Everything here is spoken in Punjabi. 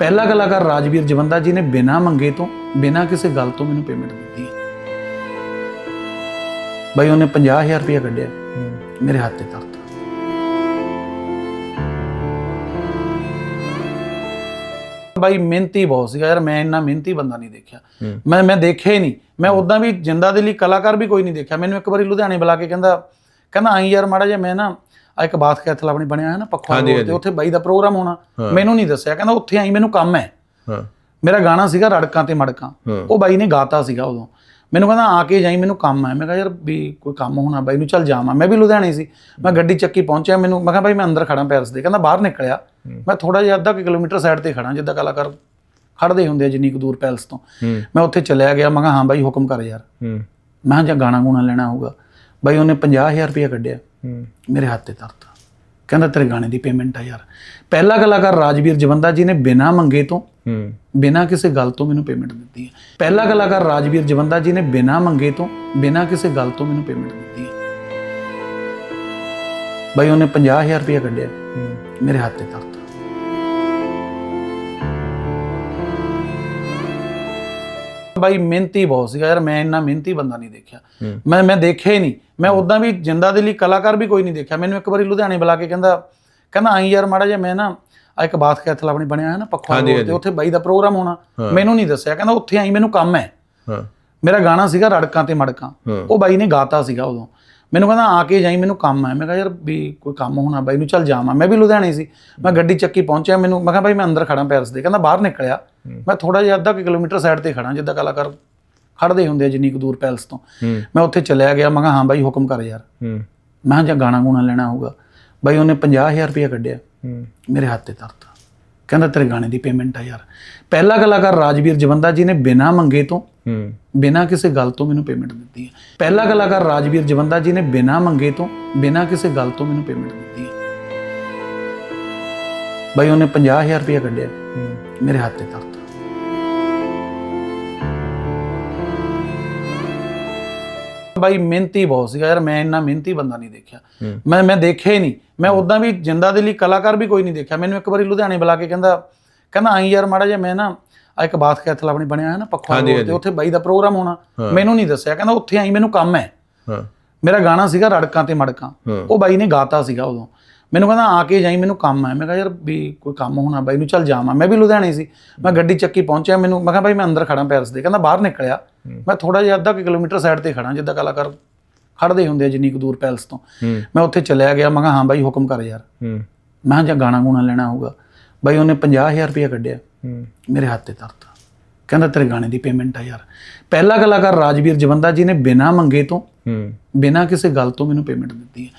ਪਹਿਲਾ ਕਲਾਕਾਰ ਰਾਜਵੀਰ ਜਵੰਦਾ ਜੀ ਨੇ ਬਿਨਾਂ ਮੰਗੇ ਤੋਂ ਬਿਨਾਂ ਕਿਸੇ ਗੱਲ ਤੋਂ ਮੈਨੂੰ ਪੇਮੈਂਟ ਦਿੱਤੀ ਹੈ। ਬਾਈ ਉਹਨੇ 50000 ਰੁਪਏ ਕੱਢਿਆ ਮੇਰੇ ਹੱਥ ਤੇ ਧਰਤਾ ਬਾਈ ਮਿਹਨਤੀ ਬਹੁਤ ਸੀਗਾ ਯਾਰ ਮੈਂ ਇੰਨਾ ਮਿਹਨਤੀ ਬੰਦਾ ਨਹੀਂ ਦੇਖਿਆ। ਮੈਂ ਮੈਂ ਦੇਖਿਆ ਹੀ ਨਹੀਂ। ਮੈਂ ਉਦਾਂ ਵੀ ਜਿੰਦਾ ਦੇ ਲਈ ਕਲਾਕਾਰ ਵੀ ਕੋਈ ਨਹੀਂ ਦੇਖਿਆ। ਮੈਨੂੰ ਇੱਕ ਵਾਰੀ ਲੁਧਿਆਣੇ ਬੁਲਾ ਕੇ ਕਹਿੰਦਾ ਕਹਿੰਦਾ ਆਈ ਯਾਰ ਮਾੜਾ ਜਿਹਾ ਮੈਂ ਨਾ ਆਹ ਇੱਕ ਬਾਥ ਕੈਥਲ ਆਪਣੀ ਬਣਿਆ ਹੈ ਨਾ ਪੱਖਾ ਰੋਡ ਤੇ ਉੱਥੇ ਬਾਈ ਦਾ ਪ੍ਰੋਗਰਾਮ ਹੋਣਾ। ਮੈਨੂੰ ਨਹੀਂ ਦੱਸਿਆ। ਕਹਿੰਦਾ ਉੱਥੇ ਆਈ ਮੈਨੂੰ ਕੰਮ ਹੈ। ਮੇਰਾ ਗਾਣਾ ਸੀਗਾ ਰੜਕਾਂ ਤੇ ਮੜਕਾਂ। ਉਹ ਬਾਈ ਨੇ ਗਾਤਾ ਸੀਗਾ ਉਦੋਂ। ਮੈਨੂੰ ਕਹਿੰਦਾ ਆ ਕੇ ਜਾਈ ਮੈਨੂੰ ਕੰਮ ਹੈ। ਮੈਂ ਕਿਹਾ ਯਾਰ ਵੀ ਕੋਈ ਕੰਮ ਹੋਣਾ ਬਾਈ ਨੂੰ ਚੱਲ ਜਾਵਾਂ। ਮੈਂ ਵੀ ਲੁਧਿਆਣੇ ਸੀ। ਮੈਂ ਗੱਡੀ ਚੱਕੀ ਪਹੁੰਚਿਆ ਮੈਨੂੰ ਮੈਂ ਕਿਹਾ ਬਾਈ ਮੈਂ ਅੰਦਰ ਖੜਾ ਪੈਰਸ ਦੇ। ਕਹਿੰਦਾ ਬਾਹਰ ਨਿਕਲਿਆ। ਮੈਂ ਥੋੜਾ ਜਿਹਾ ਅੱਧਾ ਕਿਲੋਮੀਟਰ ਸਾਈਡ ਤੇ ਖੜਾ ਜਿੱਦਾਂ ਕਲਾਕਾਰ ਖੜਦੇ ਹੁੰਦੇ ਆ ਜਿੰਨੀ ਕੁ ਦੂਰ ਪੈਲਸ ਤੋਂ। ਮੈਂ ਉੱਥੇ ਚਲਿਆ ਗਿਆ ਮੈਂ ਕਿਹਾ ਹਾਂ ਬਾਈ ਹੁਕਮ ਕਰ ਯਾਰ। ਮੈਂ ਜਾਂ ਗਾਣਾ ਗੂਣਾ ਲੈਣਾ ਹੋਊਗਾ। ਬਾਈ ਉਹਨੇ 50000 ਰੁਪਏ ਕੱਢਿਆ। ਮੇਰੇ ਹੱਥ ਤੇ ਧਰਤਾ ਕਹਿੰਦਾ ਤੇਰੇ ਗਾਣੇ ਦੀ ਪੇਮੈਂਟ ਆ ਯਾਰ। ਪਹਿਲਾ ਕਲਾਕਾਰ ਰਾਜਵੀਰ ਜਵੰਦਾ ਜੀ ਨੇ ਬਿਨਾਂ ਮੰਗੇ ਤੋਂ ਹੂੰ। ਬਿਨਾਂ ਕਿਸੇ ਗੱਲ ਤੋਂ ਮੈਨੂੰ ਪੇਮੈਂਟ ਦਿੱਤੀ ਹੈ। ਪਹਿਲਾ ਕਲਾਕਾਰ ਰਾਜਵੀਰ ਜਵੰਦਾ ਜੀ ਨੇ ਬਿਨਾਂ ਮੰਗੇ ਤੋਂ ਬਿਨਾਂ ਕਿਸੇ ਗੱਲ ਤੋਂ ਮੈਨੂੰ ਪੇਮੈਂਟ ਦਿੱਤੀ ਹੈ। ਬਾਈ ਉਹਨੇ 50000 ਰੁਪਏ ਕੱਢਿਆ। ਮੇਰੇ ਹੱਥ ਤੇ ਧਰਤਾ ਬਾਈ ਮਿਹਨਤੀ ਬਹੁਤ ਸੀਗਾ ਯਾਰ ਮੈਂ ਇੰਨਾ ਮਿਹਨਤੀ ਬੰਦਾ ਨਹੀਂ ਦੇਖਿਆ। ਮੈਂ ਮੈਂ ਦੇਖਿਆ ਹੀ ਨਹੀਂ। ਮੈਂ ਉਦਾਂ ਵੀ ਜਿੰਦਾ ਦੇ ਲਈ ਕਲਾਕਾਰ ਵੀ ਕੋਈ ਨਹੀਂ ਦੇਖਿਆ। ਮੈਨੂੰ ਇੱਕ ਵਾਰੀ ਲੁਧਿਆਣੇ ਬੁਲਾ ਕੇ ਕਹਿੰਦਾ ਕਹਿੰਦਾ ਆਈ ਯਾਰ ਮਾੜਾ ਜਿਹਾ ਮੈਂ ਨਾ ਆਹ ਇੱਕ ਬਾਥ ਕੈਥਲ ਆਪਣੀ ਬਣਿਆ ਹੈ ਨਾ ਪੱਖਾ ਤੇ ਉੱਥੇ ਬਾਈ ਦਾ ਪ੍ਰੋਗਰਾਮ ਹੋਣਾ। ਮੈਨੂੰ ਨਹੀਂ ਦੱਸਿਆ। ਕਹਿੰਦਾ ਉੱਥੇ ਆਈ ਮੈਨੂੰ ਕੰਮ ਹੈ। ਮੇਰਾ ਗਾਣਾ ਸੀਗਾ ਰੜਕਾਂ ਤੇ ਮੜਕਾਂ। ਉਹ ਬਾਈ ਨੇ ਗਾਤਾ ਸੀਗਾ ਉਦੋਂ। ਮੈਨੂੰ ਕਹਿੰਦਾ ਆ ਕੇ ਜਾਈ ਮੈਨੂੰ ਕੰਮ ਹੈ। ਮੈਂ ਕਿਹਾ ਯਾਰ ਵੀ ਕੋਈ ਕੰਮ ਹੋਣਾ ਬਾਈ ਨੂੰ ਚੱਲ ਜਾਵਾਂ। ਮੈਂ ਵੀ ਲੁਧਿਆਣੇ ਸੀ। ਮੈਂ ਗੱਡੀ ਚੱਕੀ ਪਹੁੰਚਿਆ ਮੈਨੂੰ ਮੈਂ ਕਿਹਾ ਬਾਈ ਮੈਂ ਅੰਦਰ ਖੜਾ ਪੈਰਸ ਦੇ। ਕਹਿੰਦਾ ਬਾਹਰ ਨਿਕਲਿਆ। ਮੈਂ ਥੋੜਾ ਜਿਹਾ ਅੱਧਾ ਕਿਲੋਮੀਟਰ ਸਾਈਡ ਤੇ ਖੜਾ ਜਿੱਦਾਂ ਕਲਾਕਾਰ ਖੜਦੇ ਹੁੰਦੇ ਜਿੰਨੀ ਕੁ ਦੂਰ ਪੈਲਸ ਤੋਂ। ਮੈਂ ਉੱਥੇ ਚਲਿਆ ਗਿਆ ਮੈਂ ਕਿਹਾ ਹਾਂ ਬਾਈ ਹੁਕਮ ਕਰ ਯਾਰ। ਮੈਂ ਜਾਂ ਗਾਣਾ ਗੂਣਾ ਲੈਣਾ ਹੋਊਗਾ। ਬਾਈ ਉਹਨੇ 50000 ਰੁਪਏ ਕੱਢਿਆ। ਮੇਰੇ ਹੱਥ ਤੇ ਧਰਤਾ। ਕਹਿੰਦਾ ਤੇਰੇ ਗਾਣੇ ਦੀ ਪੇਮੈਂਟ ਆ ਯਾਰ। ਪਹਿਲਾ ਕਲਾਕਾਰ ਰਾਜਵੀਰ ਜਵੰਦਾ ਜੀ ਨੇ ਬਿਨਾਂ ਮੰਗੇ ਤੋਂ ਬਿਨਾਂ ਕਿਸੇ ਗੱਲ ਤੋਂ ਮੈਨੂੰ ਪੇਮੈਂਟ ਦਿੱਤੀ ਹੈ। ਪਹਿਲਾ ਕਲਾਕਾਰ ਰਾਜਵੀਰ ਜਵੰਦਾ ਜੀ ਨੇ ਬਿਨਾਂ ਮੰਗੇ ਤੋਂ ਬਿਨਾਂ ਕਿਸੇ ਗੱਲ ਤੋਂ ਮੈਨੂੰ ਪੇਮੈਂਟ ਦਿੱਤੀ ਹੈ। ਬਾਈ ਉਹਨੇ 50000 ਰੁਪਏ ਕੱਢਿਆ। ਮੇਰੇ ਹੱਥ ਤੇ ਧਰਤਾ। ਬਾਈ ਮਿਹਨਤੀ ਬਹੁਤ ਸੀਗਾ ਯਾਰ ਮੈਂ ਇੰਨਾ ਮਿਹਨਤੀ ਬੰਦਾ ਨਹੀਂ ਦੇਖਿਆ। ਮੈਂ ਮੈਂ ਦੇਖਿਆ ਹੀ ਨਹੀਂ। ਮੈਂ ਉਦਾਂ ਵੀ ਜਿੰਦਾ ਦੇ ਲਈ ਕਲਾਕਾਰ ਵੀ ਕੋਈ ਨਹੀਂ ਦੇਖਿਆ। ਮੈਨੂੰ ਇੱਕ ਵਾਰੀ ਲੁਧਿਆਣੇ ਬੁਲਾ ਕੇ ਕਹਿੰਦਾ ਕਹਿੰਦਾ ਆਈ ਯਾਰ ਮਾੜਾ ਜਿਹਾ ਮੈਂ ਨਾ ਆਹ ਇੱਕ ਬਾਥ ਕੈਥਲ ਆਪਣੀ ਬਣਿਆ ਹੈ ਨਾ ਪੱਖਾ ਤੇ ਉੱਥੇ ਬਾਈ ਦਾ ਪ੍ਰੋਗਰਾਮ ਹੋਣਾ। ਮੈਨੂੰ ਨਹੀਂ ਦੱਸਿਆ। ਕਹਿੰਦਾ ਉੱਥੇ ਆਈ ਮੈਨੂੰ ਕੰਮ ਹੈ। ਮੇਰਾ ਗਾਣਾ ਸੀਗਾ ਰੜਕਾਂ ਤੇ ਮੜਕਾਂ। ਉਹ ਬਾਈ ਨੇ ਗਾਤਾ ਸੀਗਾ ਉਦੋਂ। ਮੈਨੂੰ ਕਹਿੰਦਾ ਆ ਕੇ ਜਾਈ ਮੈਨੂੰ ਕੰਮ ਹੈ ਮੈਂ ਕਿਹਾ ਯਾਰ ਵੀ ਕੋਈ ਕੰਮ ਹੋਣਾ ਬਾਈ ਨੂੰ ਚੱਲ ਜਾਵਾਂ। ਮੈਂ ਵੀ ਲੁਧਿਆਣੇ ਸੀ। ਮੈਂ ਗੱਡੀ ਚੱਕੀ ਪਹੁੰਚਿਆ ਮੈਨੂੰ ਮੈਂ ਕਿਹਾ ਬਾਈ ਮੈਂ ਅੰਦਰ ਖੜਾ ਪੈਰਸ ਦੇ। ਕਹਿੰਦਾ ਬਾਹਰ ਨਿਕਲਿਆ। ਮੈਂ ਥੋੜਾ ਜਿਹਾ ਅੱਧਾ ਕਿਲੋਮੀਟਰ ਸਾਈਡ ਤੇ ਖੜਾ ਜਿੱਦਾਂ ਕਲਾਕਾਰ ਖੜਦੇ ਹੁੰਦੇ ਆ ਜਿੰਨੀ ਕੁ ਦੂਰ ਪੈਲਸ ਤੋਂ। ਮੈਂ ਉੱਥੇ ਚਲਿਆ ਗਿਆ ਮੈਂ ਕਿਹਾ ਹਾਂ ਬਾਈ ਹੁਕਮ ਕਰ ਯਾਰ। ਮੈਂ ਜਾਂ ਗਾਣਾ ਗੂਣਾ ਲੈਣਾ ਹੋਊਗਾ। ਬਾਈ ਉਹਨੇ 50000 ਰੁਪਏ ਕੱਢਿਆ। ਮੇਰੇ ਹੱਥ ਤੇ ਧਰਤਾ। ਕਹਿੰਦਾ ਤੇਰੇ ਗਾਣੇ ਦੀ ਪੇਮੈਂਟ ਆ ਯਾਰ। ਪਹਿਲਾ ਕਲਾਕਾਰ ਰਾਜਵੀਰ ਜਵੰਦਾ ਜੀ ਨੇ ਬਿਨਾਂ ਮੰਗੇ ਤੋਂ ਬਿਨਾਂ ਕਿਸੇ ਗੱਲ ਤੋਂ ਮੈਨੂੰ ਪੇਮੈਂਟ ਦਿੱਤੀ ਹੈ।